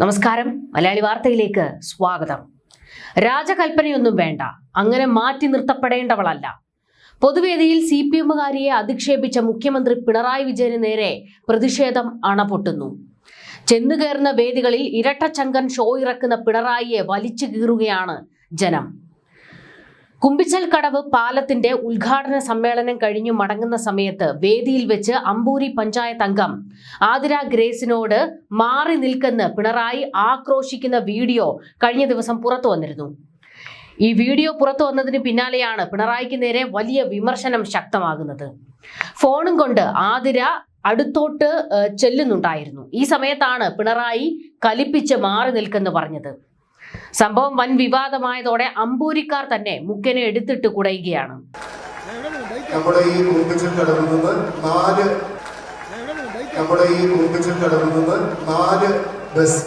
നമസ്കാരം. മലയാളി വാർത്തയിലേക്ക് സ്വാഗതം. രാജകൽപ്പനയൊന്നും വേണ്ട. അങ്ങനെ മാറ്റി നിർത്തപ്പെടേണ്ടവളല്ല. പൊതുവേദിയിൽ സി പി എമ്മുകാരിയെ അധിക്ഷേപിച്ച മുഖ്യമന്ത്രി പിണറായി വിജയന് നേരെ പ്രതിഷേധം അണപൊട്ടുന്നു. ചെന്നുകയറുന്ന വേദികളിൽ ഇരട്ടച്ചങ്കൻ ഷോ ഇറക്കുന്ന പിണറായിയെ വലിച്ചു കീറുകയാണ് ജനം. കുമ്പിച്ചൽ കടവ് പാലത്തിന്റെ ഉദ്ഘാടന സമ്മേളനം കഴിഞ്ഞു മടങ്ങുന്ന സമയത്ത് വേദിയിൽ വെച്ച് അമ്പൂരി പഞ്ചായത്ത് അംഗം ആതിര ഗ്രേസിനോട് മാറി നിൽക്കുന്ന പിണറായി ആക്രോശിക്കുന്ന വീഡിയോ കഴിഞ്ഞ ദിവസം പുറത്തു വന്നിരുന്നു. ഈ വീഡിയോ പുറത്തു വന്നതിന് പിന്നാലെയാണ് പിണറായിക്ക് നേരെ വലിയ വിമർശനം ശക്തമാകുന്നത്. ഫോണും കൊണ്ട് ആതിര അടുത്തോട്ട് ചെല്ലുന്നുണ്ടായിരുന്നു. ഈ സമയത്താണ് പിണറായി കലിപ്പിച്ച് മാറി നിൽക്കെന്ന് പറഞ്ഞത്. സംഭവം വൻ വിവാദമായതോടെ അമ്പൂരിക്കാർ തന്നെ മുക്കനെ എടുത്തിട്ട് കുടയുകയാണ്. നമ്മുടെ ഈ കുമ്പിച്ചൽ കടവിൽ നിന്ന് നാല് നമ്മുടെ ഈ കുമ്പിച്ചൽ കടവിൽ നിന്ന് നാല് ബസ്.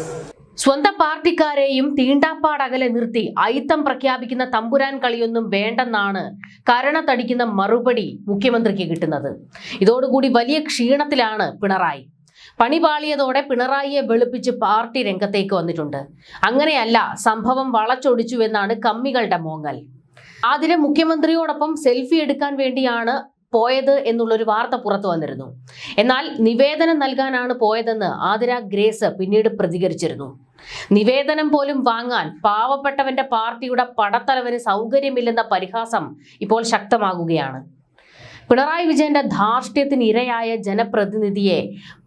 സ്വന്തം പാർട്ടിക്കാരെയും തീണ്ടാപ്പാടകലെ നിർത്തി അയിത്തം പ്രഖ്യാപിക്കുന്ന തമ്പുരാൻ കളിയൊന്നും വേണ്ടെന്നാണ് കരണത്തടിക്കുന്ന മറുപടി മുഖ്യമന്ത്രിക്ക് കിട്ടുന്നത്. ഇതോടുകൂടി വലിയ ക്ഷീണത്തിലാണ് പിണറായി. പണിപാളിയതോടെ പിണറായിയെ വെളുപ്പിച്ച് പാർട്ടി രംഗത്തേക്ക് വന്നിട്ടുണ്ട്. അങ്ങനെയല്ല സംഭവം വളച്ചൊടിച്ചുവെന്നാണ് കമ്മികളുടെ മോങ്ങൽ. അതിലെ മുഖ്യമന്ത്രിയോടൊപ്പം സെൽഫി എടുക്കാൻ വേണ്ടിയാണ് പോയത് എന്നുള്ളൊരു വാർത്ത പുറത്തു വന്നിരുന്നു. എന്നാൽ നിവേദനം നൽകാനാണ് പോയതെന്ന് ആതിര ഗ്രേസ് പിന്നീട് പ്രതികരിച്ചിരുന്നു. നിവേദനം പോലും വാങ്ങാൻ പാവപ്പെട്ടവന്റെ പാർട്ടിയുടെ പടത്തലവന് സൗകര്യമില്ലെന്ന പരിഹാസം ഇപ്പോൾ ശക്തമാകുകയാണ്. പിണറായി വിജയന്റെ ധാർഷ്ട്യത്തിന് ഇരയായ ജനപ്രതിനിധിയെ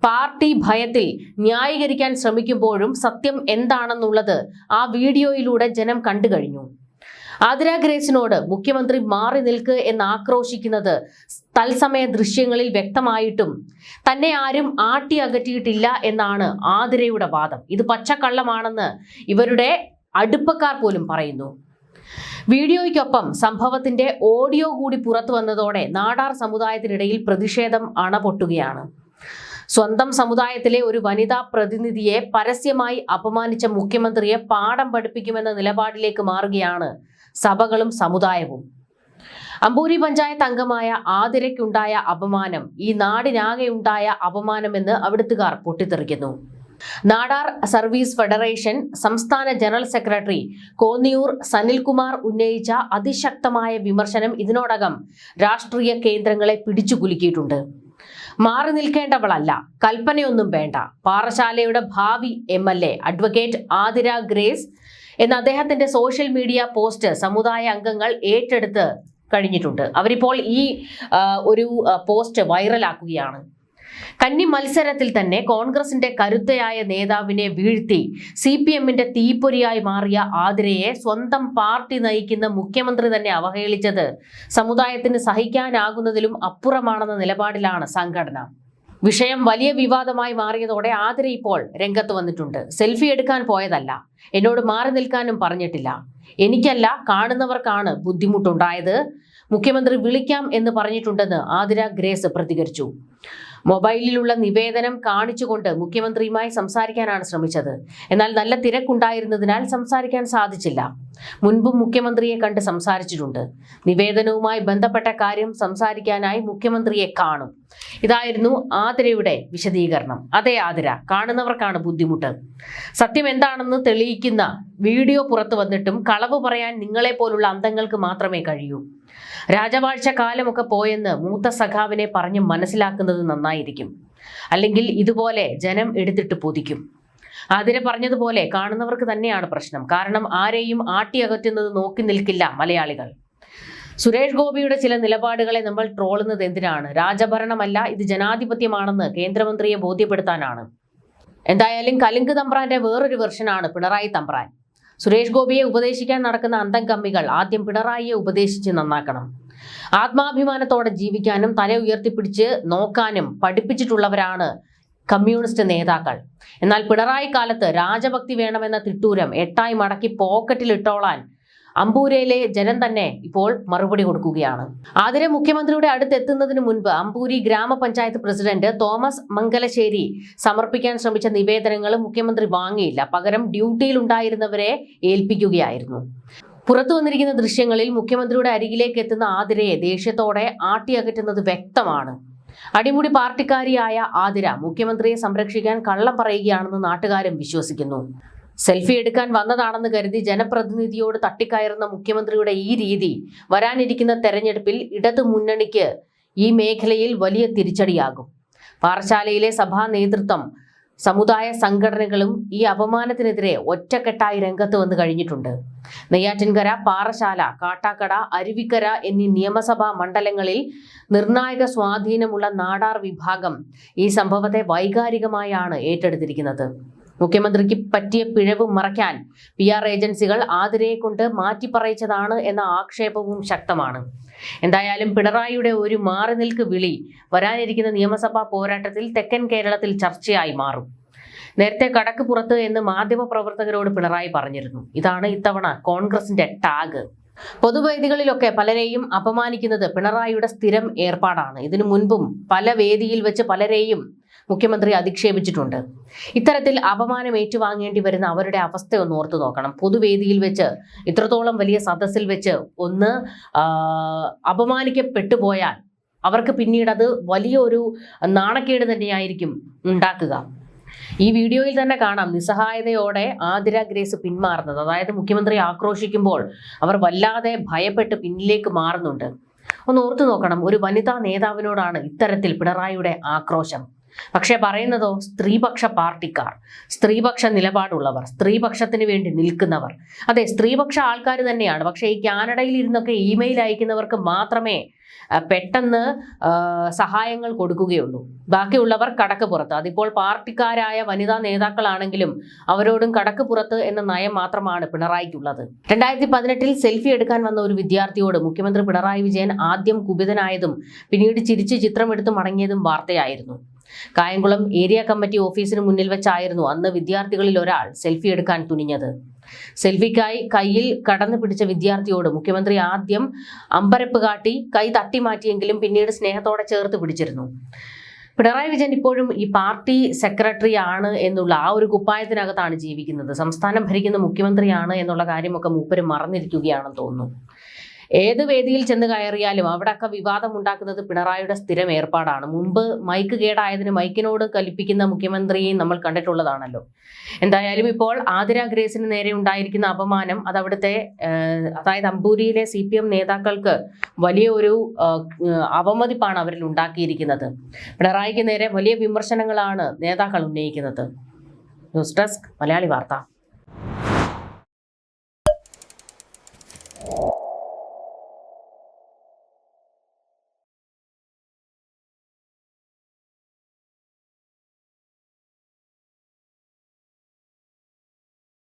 പാർട്ടി ഭയത്തിൽ ന്യായീകരിക്കാൻ ശ്രമിക്കുമ്പോഴും സത്യം എന്താണെന്നുള്ളത് ആ വീഡിയോയിലൂടെ ജനം കണ്ടു കഴിഞ്ഞു. ആതിര ഗ്രേസിനോട് മുഖ്യമന്ത്രി മാറി നിൽക്ക് എന്ന് ആക്രോശിക്കുന്നത് തത്സമയ ദൃശ്യങ്ങളിൽ വ്യക്തമായിട്ടും തന്നെ ആരും ആട്ടി അകറ്റിയിട്ടില്ല എന്നാണ് ആതിരയുടെ വാദം. ഇത് പച്ചക്കള്ളമാണെന്ന് ഇവരുടെ അടുപ്പക്കാർ പോലും പറയുന്നു. വീഡിയോയ്ക്കൊപ്പം സംഭവത്തിന്റെ ഓഡിയോ കൂടി പുറത്തു വന്നതോടെ നാടാർ സമുദായത്തിനിടയിൽ പ്രതിഷേധം അണപൊട്ടുകയാണ്. സ്വന്തം സമുദായത്തിലെ ഒരു വനിതാ പ്രതിനിധിയെ പരസ്യമായി അപമാനിച്ച മുഖ്യമന്ത്രിയെ പാഠം പഠിപ്പിക്കുമെന്ന നിലപാടിലേക്ക് മാറുകയാണ് സഭകളും സമുദായവും. അമ്പൂരി പഞ്ചായത്ത് അംഗമായ ആതിരയ്ക്കുണ്ടായ അപമാനം ഈ നാടിനാകെയുണ്ടായ അപമാനമെന്ന് അവിടുത്തുകാർ പൊട്ടിത്തെറിക്കുന്നു. നാടാർ സർവീസ് ഫെഡറേഷൻ സംസ്ഥാന ജനറൽ സെക്രട്ടറി കോന്നിയൂർ സനിൽകുമാർ ഉന്നയിച്ച അതിശക്തമായ വിമർശനം ഇതിനോടകം രാഷ്ട്രീയ കേന്ദ്രങ്ങളെ പിടിച്ചുകുലുക്കിയിട്ടുണ്ട് മാറി നിൽക്കേണ്ടവളല്ല കൽപ്പനയൊന്നും വേണ്ട. പാറശാലയുടെ ഭാവി M L A advocate Athira Grace എന്ന അദ്ദേഹത്തിന്റെ സോഷ്യൽ മീഡിയ പോസ്റ്റ് സമുദായ അംഗങ്ങൾ ഏറ്റെടുത്ത് കഴിഞ്ഞിട്ടുണ്ട്. അവരിപ്പോൾ ഈ ഒരു പോസ്റ്റ് വൈറലാക്കുകയാണ്. കന്നി മത്സരത്തിൽ തന്നെ കോൺഗ്രസിന്റെ കരുത്തയായ നേതാവിനെ വീഴ്ത്തി സി പി എമ്മിന്റെ തീപ്പൊരിയായി മാറിയ ആതിരയെ സ്വന്തം പാർട്ടി നയിക്കുന്ന മുഖ്യമന്ത്രി തന്നെ അവഹേളിച്ചത് സമുദായത്തിന് സഹിക്കാനാകുന്നതിലും അപ്പുറമാണെന്ന നിലപാടിലാണ് സംഘടന. വിഷയം വലിയ വിവാദമായി മാറിയതോടെ ആതിര ഇപ്പോൾ രംഗത്ത് വന്നിട്ടുണ്ട്. സെൽഫി എടുക്കാൻ പോയതല്ല. എന്നോട് മാറി നിൽക്കാനും പറഞ്ഞിട്ടില്ല. എനിക്കല്ല കാണുന്നവർക്കാണ് ബുദ്ധിമുട്ടുണ്ടായത്. മുഖ്യമന്ത്രി വിളിക്കാം എന്ന് പറഞ്ഞിട്ടുണ്ടെന്ന് ആതിര ഗ്രേസ് പ്രതികരിച്ചു. മൊബൈലിലുള്ള നിവേദനം കാണിച്ചുകൊണ്ട് മുഖ്യമന്ത്രിയുമായി സംസാരിക്കാനാണ് ശ്രമിച്ചത്. എന്നാൽ നല്ല തിരക്കുണ്ടായിരുന്നതിനാൽ സംസാരിക്കാൻ സാധിച്ചില്ല. മുൻപും മുഖ്യമന്ത്രിയെ കണ്ട് സംസാരിച്ചിട്ടുണ്ട്. നിവേദനവുമായി ബന്ധപ്പെട്ട കാര്യം സംസാരിക്കാനായി മുഖ്യമന്ത്രിയെ കാണും. ഇതായിരുന്നു ആതിരയുടെ വിശദീകരണം. അതെ ആതിര കാണുന്നവർക്കാണ് ബുദ്ധിമുട്ട്. സത്യം എന്താണെന്ന് തെളിയിക്കുന്ന വീഡിയോ പുറത്തു വന്നിട്ടും കളവ് പറയാൻ നിങ്ങളെ പോലുള്ള അന്തങ്ങൾക്ക് മാത്രമേ കഴിയൂ. രാജവാഴ്ച കാലമൊക്കെ പോയെന്ന് മൂത്ത സഖാവിനെ പറഞ്ഞ് മനസ്സിലാക്കുന്നത് നന്നായിരിക്കും. അല്ലെങ്കിൽ ഇതുപോലെ ജനം എടുത്തിട്ട് പൊതിക്കും. അതിനെ പറഞ്ഞതുപോലെ കാണുന്നവർക്ക് തന്നെയാണ് പ്രശ്നം. കാരണം ആരെയും ആട്ടിയകറ്റുന്നത് നോക്കി നിൽക്കില്ല മലയാളികൾ. സുരേഷ് ഗോപിയുടെ ചില നിലപാടുകളെ നമ്മൾ ട്രോളുന്നത് എന്തിനാണ്? രാജഭരണമല്ല ഇത് ജനാധിപത്യമാണെന്ന് കേന്ദ്രമന്ത്രിയെ ബോധ്യപ്പെടുത്താനാണ്. എന്തായാലും കലിങ്ക് തമ്പ്രാന്റെ വേറൊരു വെർഷനാണ് പിണറായി തമ്പ്രാൻ. സുരേഷ് ഗോപിയെ ഉപദേശിക്കാൻ നടക്കുന്ന അന്തം കമ്മികൾ ആദ്യം പിണറായിയെ ഉപദേശിച്ച് നന്നാക്കണം. ആത്മാഭിമാനത്തോടെ ജീവിക്കാനും തല ഉയർത്തിപ്പിടിച്ച് നോക്കാനും പഠിപ്പിച്ചിട്ടുള്ളവരാണ് കമ്മ്യൂണിസ്റ്റ് നേതാക്കൾ. എന്നാൽ പിണറായി കാലത്ത് രാജഭക്തി വേണമെന്ന തിട്ടൂരം എട്ടായി മടക്കി പോക്കറ്റിൽ ഇട്ടോളാൻ അമ്പൂരയിലെ ജനം തന്നെ ഇപ്പോൾ മറുപടി കൊടുക്കുകയാണ്. ആതിരെ മുഖ്യമന്ത്രിയുടെ അടുത്തെത്തുന്നതിന് മുൻപ് അമ്പൂരി ഗ്രാമപഞ്ചായത്ത് പ്രസിഡന്റ് തോമസ് മംഗലശ്ശേരി സമർപ്പിക്കാൻ ശ്രമിച്ച നിവേദനങ്ങൾ മുഖ്യമന്ത്രി വാങ്ങിയില്ല. പകരം ഡ്യൂട്ടിയിൽ ഉണ്ടായിരുന്നവരെ ഏൽപ്പിക്കുകയായിരുന്നു. പുറത്തു വന്നിരിക്കുന്ന ദൃശ്യങ്ങളിൽ മുഖ്യമന്ത്രിയുടെ അരികിലേക്ക് എത്തുന്ന ആതിരയെ ദേഷ്യത്തോടെ ആട്ടിയകറ്റുന്നത് വ്യക്തമാണ്. അടിമുടി പാർട്ടിക്കാരിയായ ആതിര മുഖ്യമന്ത്രിയെ സംരക്ഷിക്കാൻ കള്ളം പറയുകയാണെന്ന് നാട്ടുകാരും വിശ്വസിക്കുന്നു. സെൽഫി എടുക്കാൻ വന്നതാണെന്ന് കരുതി ജനപ്രതിനിധിയോട് തട്ടിക്കയറുന്ന മുഖ്യമന്ത്രിയുടെ ഈ രീതി വരാനിരിക്കുന്ന തെരഞ്ഞെടുപ്പിൽ ഇടതു മുന്നണിക്ക് ഈ മേഖലയിൽ വലിയ തിരിച്ചടിയാകും. പാറശാലയിലെ സഭാ നേതൃത്വം സമുദായ സംഘടനകളും ഈ അപമാനത്തിനെതിരെ ഒറ്റക്കെട്ടായി രംഗത്ത് വന്നു കഴിഞ്ഞിട്ടുണ്ട്. നെയ്യാറ്റിൻകര പാറശാല കാട്ടാക്കട അരുവിക്കര എന്നീ നിയമസഭാ മണ്ഡലങ്ങളിൽ നിർണായക സ്വാധീനമുള്ള നാടാർ വിഭാഗം ഈ സംഭവത്തെ വൈകാരികമായാണ് ഏറ്റെടുത്തിരിക്കുന്നത്. മുഖ്യമന്ത്രിക്ക് പറ്റിയ പിഴവ് മറയ്ക്കാൻ പി ആർ ഏജൻസികൾ ആതിരയെ കൊണ്ട് മാറ്റിപ്പറയിച്ചതാണ് എന്ന ആക്ഷേപവും ശക്തമാണ്. എന്തായാലും പിണറായിയുടെ ഒരു മാറി നിൽക്ക് വിളി വരാനിരിക്കുന്ന നിയമസഭാ പോരാട്ടത്തിൽ തെക്കൻ കേരളത്തിൽ ചർച്ചയായി മാറും. നേരത്തെ കടക്ക് പുറത്ത് എന്ന് മാധ്യമപ്രവർത്തകരോട് പിണറായി പറഞ്ഞിരുന്നു. ഇതാണ് ഇത്തവണ കോൺഗ്രസിന്റെ ടാഗ്. പൊതുവേദികളിലൊക്കെ പലരെയും അപമാനിക്കുന്നത് പിണറായിയുടെ സ്ഥിരം ഏർപ്പാടാണ്. ഇതിനു മുൻപും പല വേദിയിൽ വെച്ച് പലരെയും മുഖ്യമന്ത്രി അധിക്ഷേപിച്ചിട്ടുണ്ട്. ഇത്തരത്തിൽ അപമാനം ഏറ്റുവാങ്ങേണ്ടി വരുന്ന അവരുടെ അവസ്ഥ ഒന്ന് ഓർത്തു നോക്കണം. പൊതുവേദിയിൽ വെച്ച് ഇത്രത്തോളം വലിയ സദസ്സിൽ വെച്ച് ഒന്ന് അപമാനിക്കപ്പെട്ടു പോയാൽ അവർക്ക് പിന്നീട് അത് വലിയൊരു നാണക്കേട് തന്നെയായിരിക്കും ഉണ്ടാക്കുക. ഈ വീഡിയോയിൽ തന്നെ കാണാം നിസ്സഹായതയോടെ ആതിര ഗ്രേസ് പിന്മാറുന്നത്. അതായത് മുഖ്യമന്ത്രി ആക്രോശിക്കുമ്പോൾ അവർ വല്ലാതെ ഭയപ്പെട്ട് പിന്നിലേക്ക് മാറുന്നുണ്ട്. ഒന്ന് ഓർത്തു നോക്കണം ഒരു വനിതാ നേതാവിനോടാണ് ഇത്തരത്തിൽ പിണറായിയുടെ ആക്രോശം. പക്ഷേ പറയുന്നതോ സ്ത്രീപക്ഷ പാർട്ടിക്കാർ സ്ത്രീപക്ഷ നിലപാടുള്ളവർ സ്ത്രീപക്ഷത്തിന് വേണ്ടി നിൽക്കുന്നവർ. അതെ സ്ത്രീപക്ഷ ആൾക്കാർ തന്നെയാണ്. പക്ഷേ ഈ കാനഡയിൽ ഇരുന്നൊക്കെ ഇമെയിൽ അയക്കുന്നവർക്ക് മാത്രമേ പെട്ടെന്ന് സഹായങ്ങൾ കൊടുക്കുകയുള്ളൂ. ബാക്കിയുള്ളവർ കടക്ക് പുറത്ത്. അതിപ്പോൾ പാർട്ടിക്കാരായ വനിതാ നേതാക്കളാണെങ്കിലും അവരോടും കടക്ക് പുറത്ത് എന്ന നയം മാത്രമാണ് പിണറായിക്കുള്ളത്. രണ്ടായിരത്തി പതിനെട്ടിൽ സെൽഫി എടുക്കാൻ വന്ന ഒരു വിദ്യാർത്ഥിയോട് മുഖ്യമന്ത്രി പിണറായി വിജയൻ ആദ്യം കുപിതനായതും പിന്നീട് ചിരിച്ച് ചിത്രമെടുത്ത് മടങ്ങിയതും വാർത്തയായിരുന്നു. കായംകുളം ഏരിയ കമ്മിറ്റി ഓഫീസിന് മുന്നിൽ വെച്ചായിരുന്നു അന്ന് വിദ്യാർത്ഥികളിൽ ഒരാൾ സെൽഫി എടുക്കാൻ തുനിഞ്ഞത്. സെൽഫിക്കായി കയ്യിൽ കടന്നു പിടിച്ച വിദ്യാർത്ഥിയോട് മുഖ്യമന്ത്രി ആദ്യം അമ്പരപ്പ് കാട്ടി കൈ തട്ടി മാറ്റിയെങ്കിലും പിന്നീട് സ്നേഹത്തോടെ ചേർത്ത് പിടിച്ചിരുന്നു. പിണറായി വിജയൻ ഇപ്പോഴും ഈ പാർട്ടി സെക്രട്ടറി ആണ് എന്നുള്ള ആ ഒരു കുപ്പായത്തിനകത്താണ് ജീവിക്കുന്നത്. സംസ്ഥാനം ഭരിക്കുന്ന മുഖ്യമന്ത്രിയാണ് എന്നുള്ള കാര്യമൊക്കെ മൂപ്പര് മറന്നിരിക്കുകയാണെന്ന് തോന്നുന്നു. ഏത് വേദിയിൽ ചെന്ന് കയറിയാലും അവിടെയൊക്കെ വിവാദം ഉണ്ടാക്കുന്നത് പിണറായിയുടെ സ്ഥിരം ഏർപ്പാടാണ്. മുമ്പ് മൈക്ക് കേടായതിന് മൈക്കിനോട് കൽപ്പിക്കുന്ന മുഖ്യമന്ത്രിയെയും നമ്മൾ കണ്ടിട്ടുള്ളതാണല്ലോ. എന്തായാലും ഇപ്പോൾ ആതിര ഗ്രേസിന് നേരെ ഉണ്ടായിരിക്കുന്ന അപമാനം അത് അവിടുത്തെ അതായത് അമ്പൂരിയിലെ സി പി എം നേതാക്കൾക്ക് വലിയ ഒരു അവമതിപ്പാണ് അവരിൽ ഉണ്ടാക്കിയിരിക്കുന്നത്. പിണറായിക്ക് നേരെ വലിയ വിമർശനങ്ങളാണ് നേതാക്കൾ ഉന്നയിക്കുന്നത്. ന്യൂസ് ഡെസ്ക് മലയാളി വാർത്ത.